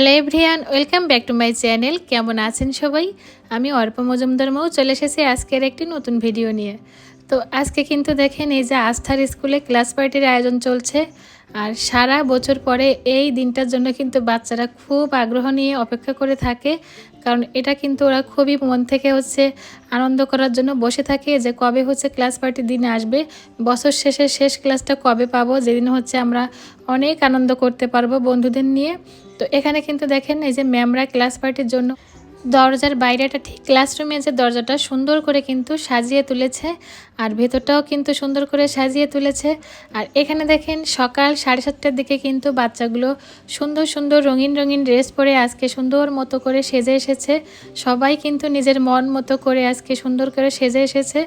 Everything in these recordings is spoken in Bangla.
Hello everyone, welcome back to my channel. কেমন আছেন সবাই? আমি অর্প মজুমদার মৌ, চলে এসেছি আজকের একটি নতুন ভিডিও নিয়ে। তো আজকে কিন্তু দেখেন এই যে আস্থার স্কুলে ক্লাস পার্টির আয়োজন চলছে। আর সারা বছর পরে এই দিনটার জন্য কিন্তু বাচ্চারা খুব আগ্রহ নিয়ে অপেক্ষা করে থাকে, কারণ এটা কিন্তু ওরা খুবই মন থেকে হচ্ছে আনন্দ করার জন্য বসে থাকে যে কবে হচ্ছে ক্লাস পার্টির দিন আসবে, বছর শেষে শেষ ক্লাসটা কবে পাবো, যেদিন হচ্ছে আমরা অনেক আনন্দ করতে পারব বন্ধুদের নিয়ে। তো এখানে কিন্তু দেখেন এই যে ম্যামরা ক্লাস পার্টির জন্য দরজার বাইরেটা ঠিক ক্লাসরুমে যে দরজাটা সুন্দর করে কিন্তু সাজিয়ে তুলেছে, আর ভেতরটাও কিন্তু সুন্দর করে সাজিয়ে তুলেছে। আর এখানে দেখেন সকাল সাড়ে সাতটার দিকে কিন্তু বাচ্চাগুলো সুন্দর সুন্দর রঙিন রঙিন ড্রেস পরে আজকে সুন্দর মতো করে সেজে এসেছে। সবাই কিন্তু নিজের মন মতো করে আজকে সুন্দর করে সেজে এসেছে,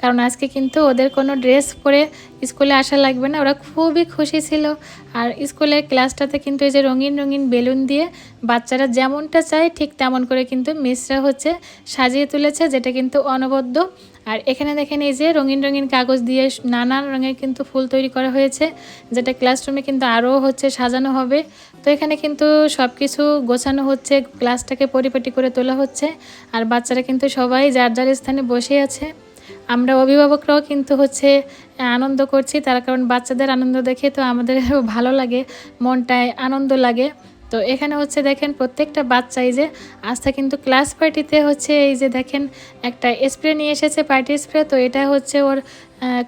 কারণ আজকে কিন্তু ওদের কোনো ড্রেস পরে স্কুলে আসা লাগবে না, ওরা খুবই খুশি ছিল। আর স্কুলের ক্লাসটাতে কিন্তু এই যে রঙিন রঙিন বেলুন দিয়ে বাচ্চারা যেমনটা চায়, ঠিক তেমন করে কিন্তু মিসরা হচ্ছে, সাজিয়ে তুলেছে, যেটা কিন্তু অনবদ্য। আর এখানে দেখেন এই যে রঙিন রঙিন কাগজ দিয়ে নানান রঙের কিন্তু ফুল তৈরি করা হয়েছে, যেটা ক্লাসরুমে কিন্তু আরও হচ্ছে সাজানো হবে। তো এখানে কিন্তু সব কিছু গোছানো হচ্ছে, ক্লাসটাকে পরিপাটি করে তোলা হচ্ছে। আর বাচ্চারা কিন্তু সবাই যার যার স্থানে বসে আছে। আমরা অভিভাবকরাও কিন্তু হচ্ছে আনন্দ করছি। তার কারণ বাচ্চাদের আনন্দ দেখে তো আমাদের ভালো লাগে, মনটায় আনন্দ লাগে। তো এখানে হচ্ছে দেখেন প্রত্যেকটা বাচ্চা এই যে আস্থা কিন্তু ক্লাস পার্টিতে হচ্ছে এই যে দেখেন একটা স্প্রে নিয়ে এসেছে, পার্টি স্প্রে। তো এটা হচ্ছে ওর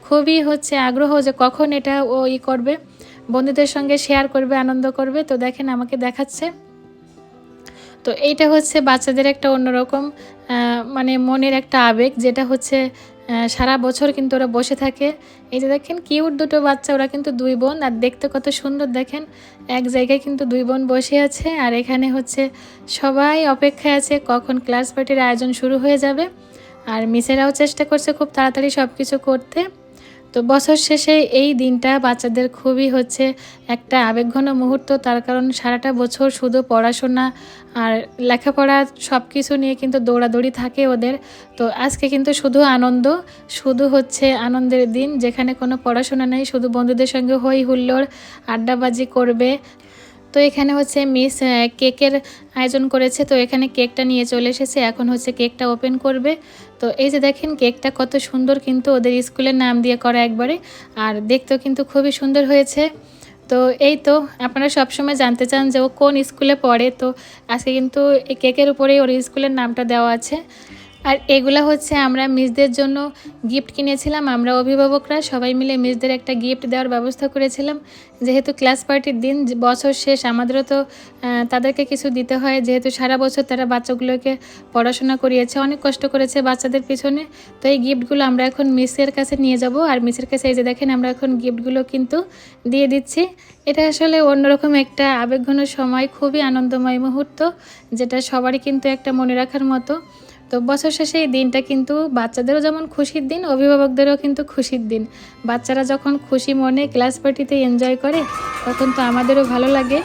খুবই হচ্ছে আগ্রহ যে কখন এটা ও ই করবে, বন্ধুদের সঙ্গে শেয়ার করবে, আনন্দ করবে। তো দেখেন আমাকে দেখাচ্ছে। তো এইটা হচ্ছে বাচ্চাদের একটা অন্যরকম মানে মনের একটা আবেগ, যেটা হচ্ছে সারা বছর কিন্তু ওরা বসে থাকে। এই যে দেখেন, কিউট দুটো বাচ্চা, ওরা কিন্তু দুই বোন। আর দেখতে কত সুন্দর, দেখেন, এক জায়গায় কিন্তু দুই বোন বসে আছে। আর এখানে হচ্ছে সবাই অপেক্ষায় আছে, কখন ক্লাস পার্টির আয়োজন শুরু হয়ে যাবে। আর মিসেরাও চেষ্টা করছে খুব তাড়াতাড়ি সব কিছু করতে। তো বছর শেষে এই দিনটা বাচ্চাদের খুবই হচ্ছে একটা আবেগঘন মুহূর্ত। তার কারণ সারাটা বছর শুধু পড়াশোনা আর লেখাপড়া সব কিছু নিয়ে কিন্তু দৌড়াদৌড়ি থাকে ওদের। তো আজকে কিন্তু শুধু আনন্দ, শুধু হচ্ছে আনন্দের দিন, যেখানে কোনো পড়াশোনা নেই, শুধু বন্ধুদের সঙ্গে হই হুল্লোড়, আড্ডাবাজি করবে। তো এখানে হচ্ছে মিস কেকের আয়োজন করেছে, তো এখানে কেকটা নিয়ে চলে এসেছে, এখন হচ্ছে কেকটা ওপেন করবে। তো এই যে দেখেন, কেকটা কত সুন্দর কিন্তু ওদের স্কুলের নাম দিয়ে করা একবারে, আর দেখতেও কিন্তু খুবই সুন্দর হয়েছে। তো এই তো আপনারা সবসময় জানতে চান যে ও কোন স্কুলে পড়ে, তো আজকে কিন্তু কেকের উপরেই ওর স্কুলের নামটা দেওয়া আছে। আর এগুলা হচ্ছে আমরা মিসদের জন্য গিফট কিনেছিলাম। আমরা অভিভাবকরা সবাই মিলে মিসদের একটা গিফট দেওয়ার ব্যবস্থা করেছিলাম। যেহেতু ক্লাস পার্টির দিন, বছর শেষ, আমাদেরও তো তাদেরকে কিছু দিতে হয়। যেহেতু সারা বছর তারা বাচ্চাগুলোকে পড়াশোনা করিয়েছে, অনেক কষ্ট করেছে বাচ্চাদের পিছনে। তো এই গিফটগুলো আমরা এখন মিসের কাছে নিয়ে যাব। আর মিসের কাছে এই যে দেখেন, আমরা এখন গিফটগুলো কিন্তু দিয়ে দিচ্ছি। এটা আসলে অন্যরকম একটা আবেগঘন সময়, খুবই আনন্দময় মুহূর্ত, যেটা সবারই কিন্তু একটা মনে রাখার মতো। তো বছর শেষে এই দিনটা কিন্তু বাচ্চাদেরও যেমন খুশির দিন, অভিভাবকদেরও কিন্তু খুশির দিন। বাচ্চারা যখন খুশি মনে ক্লাস পার্টিতে এনজয় করে, তখন তো আমাদেরও ভালো লাগে।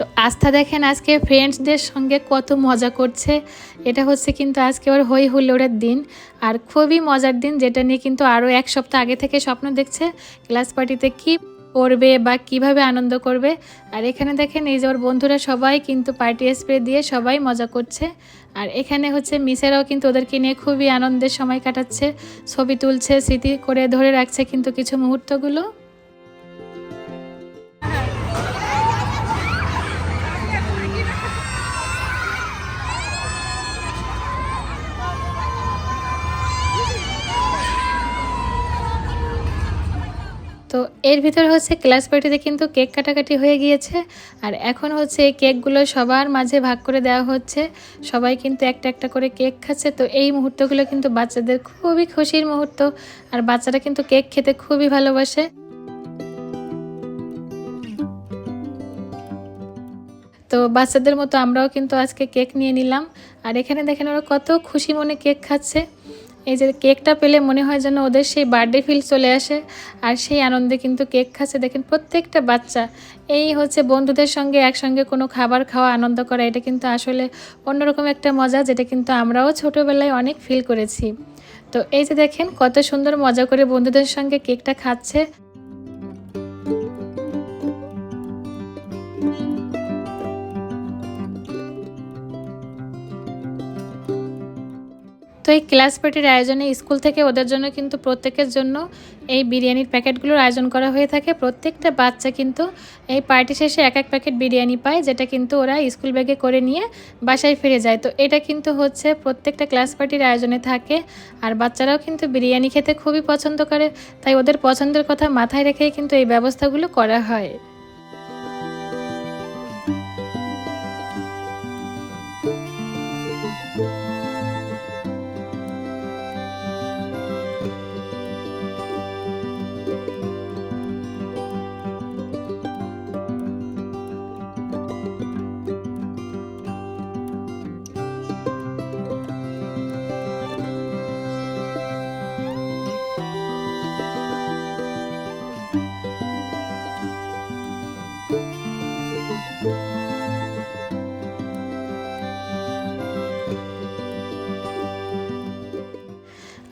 তো আস্থা দেখেন আজকে ফ্রেন্ডসদের সঙ্গে কত মজা করছে। এটা হচ্ছে কিন্তু আজকে ওর হই হুল্লোড়ের দিন। আর খুবই মজার দিন, যেটা নিয়ে কিন্তু আরও এক সপ্তাহ আগে থেকে স্বপ্ন দেখছে ক্লাস পার্টিতে কি পড়বে বা কীভাবে আনন্দ করবে। আর এখানে দেখেন এই যে ওর বন্ধুরা সবাই কিন্তু পার্টি স্প্রে দিয়ে সবাই মজা করছে। আর এখানে হচ্ছে মিসেরাও কিন্তু ওদেরকে নিয়ে খুবই আনন্দের সময় কাটাচ্ছে। ছবি তুলছে, স্মৃতি করে ধরে রাখছে কিন্তু কিছু মুহূর্তগুলো। এর ভিতরে হচ্ছে ক্লাস পার্টিতে কিন্তু কেক কাটাকাটি হয়ে গিয়েছে। আর এখন হচ্ছে এই কেকগুলো সবার মাঝে ভাগ করে দেওয়া হচ্ছে। সবাই কিন্তু একটা একটা করে কেক খাচ্ছে। তো এই মুহূর্তগুলো কিন্তু বাচ্চাদের খুবই খুশির মুহূর্ত। আর বাচ্চারা কিন্তু কেক খেতে খুবই ভালোবাসে। তো বাচ্চাদের মতো আমরাও কিন্তু আজকে কেক নিয়ে নিলাম। আর এখানে দেখেন ওরা কত খুশি মনে কেক খাচ্ছে। এই যে কেকটা পেলে মনে হয় যেন ওদের সেই বার্থডে ফিল চলে আসে। আর সেই আনন্দে কিন্তু কেক খাচ্ছে। দেখেন প্রত্যেকটা বাচ্চা, এই হচ্ছে বন্ধুদের সঙ্গে একসঙ্গে কোনো খাবার খাওয়া, আনন্দ করা, এটা কিন্তু আসলে অন্যরকম একটা মজা যেটা কিন্তু আমরাও ছোটোবেলায় অনেক ফিল করেছি। তো এই যে দেখেন কত সুন্দর মজা করে বন্ধুদের সঙ্গে কেকটা খাচ্ছে। এই ক্লাস পার্টির আয়োজনে স্কুল থেকে ওদের জন্য কিন্তু প্রত্যেকের জন্য এই বিরিয়ানির প্যাকেটগুলোর আয়োজন করা হয়ে থাকে। প্রত্যেকটা বাচ্চা কিন্তু এই পার্টি শেষে এক এক প্যাকেট বিরিয়ানি পায়, যেটা কিন্তু ওরা স্কুল ব্যাগে করে নিয়ে বাসায় ফিরে যায়। তো এটা কিন্তু হচ্ছে প্রত্যেকটা ক্লাস পার্টির আয়োজনে থাকে আর বাচ্চারাও কিন্তু বিরিয়ানি খেতে খুবই পছন্দ করে, তাই ওদের পছন্দের কথা মাথায় রেখেই কিন্তু এই ব্যবস্থাগুলো করা হয়।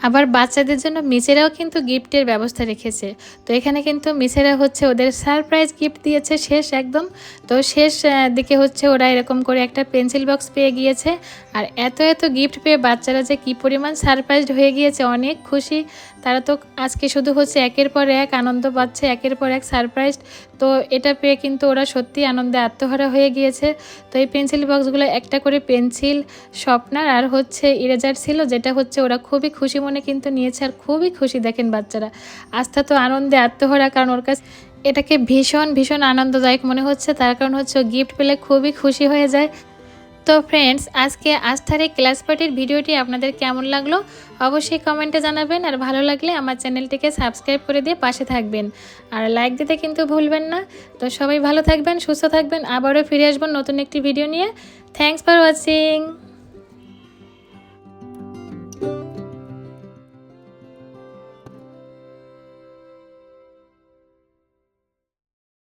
আবার বাচ্চাদের জন্য মিসেরাও কিন্তু গিফটের ব্যবস্থা রেখেছে। তো এখানে কিন্তু মিসেরা হচ্ছে ওদের সারপ্রাইজ গিফট দিয়েছে শেষ একদম। তো শেষ দিকে হচ্ছে ওরা এরকম করে একটা পেন্সিল বক্স পেয়ে গিয়েছে। আর এত এত গিফট পেয়ে বাচ্চারা যে কী পরিমাণ সারপ্রাইজড হয়ে গিয়েছে, অনেক খুশি। তারা তো আজকে শুধু হচ্ছে একের পর এক আনন্দ পাচ্ছে, একের পর এক সারপ্রাইজ তো এটা পেয়ে কিন্তু ওরা সত্যি আনন্দে আত্মহারা হয়ে গিয়েছে। তো এই পেন্সিল বক্সগুলো একটা করে পেন্সিল স্বপ্নার আর হচ্ছে ইরেজার ছিল, যেটা হচ্ছে ওরা খুবই খুশি মনে কিন্তু নিয়েছে আর খুবই খুশি দেখেন বাচ্চারা। আস্থা তো আনন্দে আত্মহারা, কারণ ওর কাছে এটাকে ভীষণ ভীষণ আনন্দদায়ক মনে হচ্ছে। তার কারণ হচ্ছে গিফট পেলে খুবই খুশি হয়ে যায়। তো ফ্রেন্ডস আজকে আস্থার এই ক্লাস পার্টির ভিডিওটি আপনাদের কেমন লাগল অবশ্যই কমেন্টে জানাবেন। আর ভালো লাগলে আমার চ্যানেলটিকে সাবস্ক্রাইব করে দিয়ে পাশে থাকবেন। আর লাইক দিতে কিন্তু ভুলবেন না। তো সবাই ভালো থাকবেন, সুস্থ থাকবেন। আবারও ফিরে আসবেন নতুন একটি ভিডিও নিয়ে। Thanks for watching